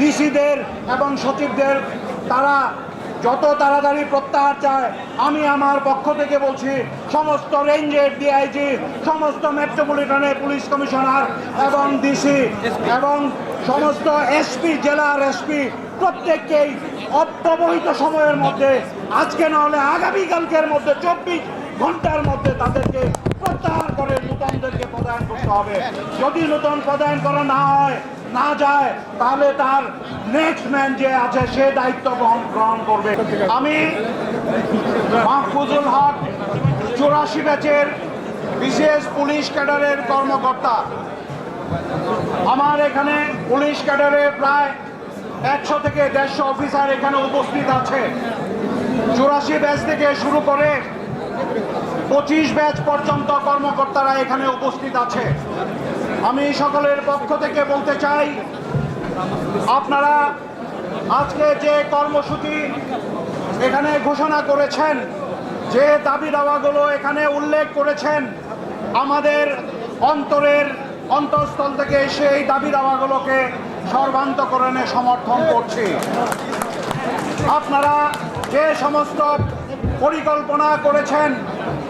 ডিসিদের এবং সচিবদের, তারা যত তাড়াতাড়ি প্রত্যাহার চায়, আমি আমার পক্ষ থেকে বলছি, সমস্ত রেঞ্জের ডিআইজি সমস্ত মেট্রোপলিটনের পুলিশ কমিশনার এবং ডিসি এবং সমস্ত এসপি জেলার এসপি প্রত্যেককেই অব্যবহিত সময়ের মধ্যে, আজকে না হলে আগামীকালকের মধ্যে, চব্বিশ ঘণ্টার মধ্যে তাদেরকে প্রত্যাহার করে নূতনদেরকে প্রদান করতে হবে। যদি নূতন প্রদান করা না হয় না যায়, তাহলে তার নেক্সট ম্যান যে আছে, সে দায়িত্ব গ্রহণ গ্রহণ করবে। আমি মাহফুজুল হক চুরাশি ব্যাচের বিশেষ পুলিশ ক্যাডারের কর্মকর্তা। আমার এখানে পুলিশ ক্যাডারের প্রায় একশো থেকে দেড়শো অফিসার এখানে উপস্থিত আছে। চুরাশি ব্যাচ থেকে শুরু করে পঁচিশ ব্যাচ পর্যন্ত কর্মকর্তারা এখানে উপস্থিত আছে। আমি সকলের পক্ষ থেকে বলতে চাই, আপনারা আজকে যে কর্মসূচি এখানে ঘোষণা করেছেন, যে দাবি দাওয়াগুলো এখানে উল্লেখ করেছেন, আমাদের অন্তরের অন্তঃস্থল থেকে সেই দাবি দাওয়াগুলোকে সর্বান্তকরণে সমর্থন করছি। আপনারা যে সমস্ত পরিকল্পনা করেছেন,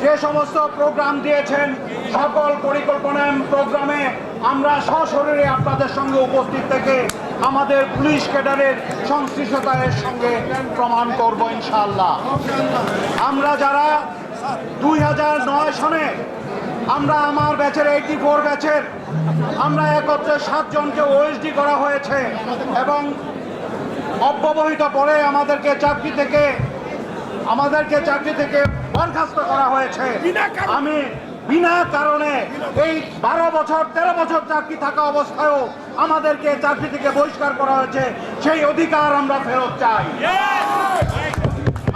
যে সমস্ত প্রোগ্রাম দিয়েছেন সকল পরিকল্পনা প্রোগ্রামে আমরা সশরীরে আপনাদের সঙ্গে উপস্থিত থেকে আমাদের পুলিশ ক্যাডারের সংশ্লিষ্টতার সঙ্গে প্রমাণ করব ইনশাআল্লাহ। আমরা যারা দুই হাজার নয় সনে আমরা আমার ব্যাচের এইটি ফোর ব্যাচের আমরা একত্রে সাতজনকে ওএসডি করা হয়েছে এবং অব্যবহিত পরে আমাদেরকে চাকরি থেকে আমাদেরকে চাকরি থেকে বরখাস্ত করা হয়েছে। আমি বিনা কারণে এই বারো বছর, তেরো বছর চাকরি থাকা অবস্থায়ও আমাদেরকে চাকরি থেকে বহিষ্কার করা হয়েছে। সেই অধিকার আমরা ফেরত চাই।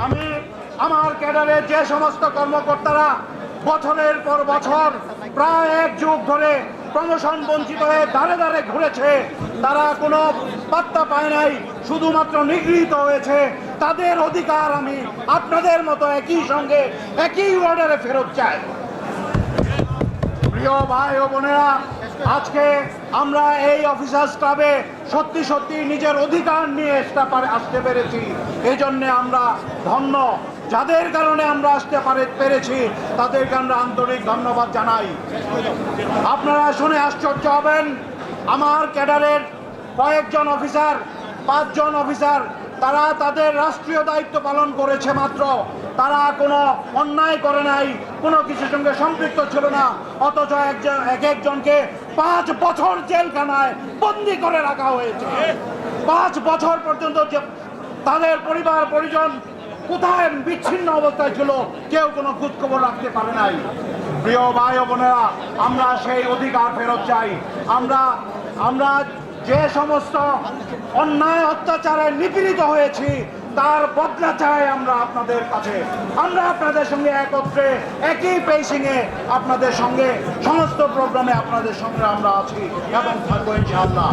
আমি আমার ক্যাডারে যে সমস্ত কর্মকর্তারা বছরের পর বছর প্রায় এক যুগ ধরে প্রমোশন বঞ্চিত হয়ে দাঁড়ে দাঁড়ে ঘুরেছে, তারা কোনো পাত্তা পায় নাই, শুধুমাত্র নিগৃহীত হয়েছে। তাদের অধিকার আমি আপনাদের মতো একই সঙ্গে, একই অর্ডারে ফেরত চাই। প্রিয় ভাই ও বোনেরা, আজকে আমরা এই অফিসার্স ক্লাবে সত্যি সত্যি নিজের অধিকার নিয়ে আসতে পারে, আসতে পেরেছি। এই জন্যে আমরা ধন্য। যাদের কারণে আমরা আসতে পারে, পেরেছি, তাদেরকে আমরা আন্তরিক ধন্যবাদ জানাই। আপনারা শুনে আশ্চর্য হবেন, আমার ক্যাডারের কয়েকজন অফিসার, পাঁচজন অফিসার তারা তাদের রাষ্ট্রীয় দায়িত্ব পালন করেছে মাত্র। তারা কোনো অন্যায় করে নাই, কোনো কিছুর সঙ্গে সম্পৃক্ত ছিল না। অথচ একজন এক একজনকে পাঁচ বছর জেলখানায় বন্দি করে রাখা হয়েছে। পাঁচ বছর পর্যন্ত তাদের পরিবার, পরিজন কোথায় বিচ্ছিন্ন অবস্থায় ছিল, কেউ কোনো খোঁজ খবর রাখতে পারে নাই। প্রিয় ভাই বোনেরা, আমরা সেই অধিকার ফেরত চাই। আমরা আমরা যে সমস্ত অন্যায় অত্যাচারে নিপীড়িত হয়েছি, তার বদলা চাই আমরা আপনাদের কাছে। আমরা আপনাদের সঙ্গে একত্রে, একই পেসিংয়ে আপনাদের সঙ্গে সমস্ত প্রোগ্রামে আপনাদের সঙ্গে আমরা আছি এবং থাকব ইনশাআল্লাহ।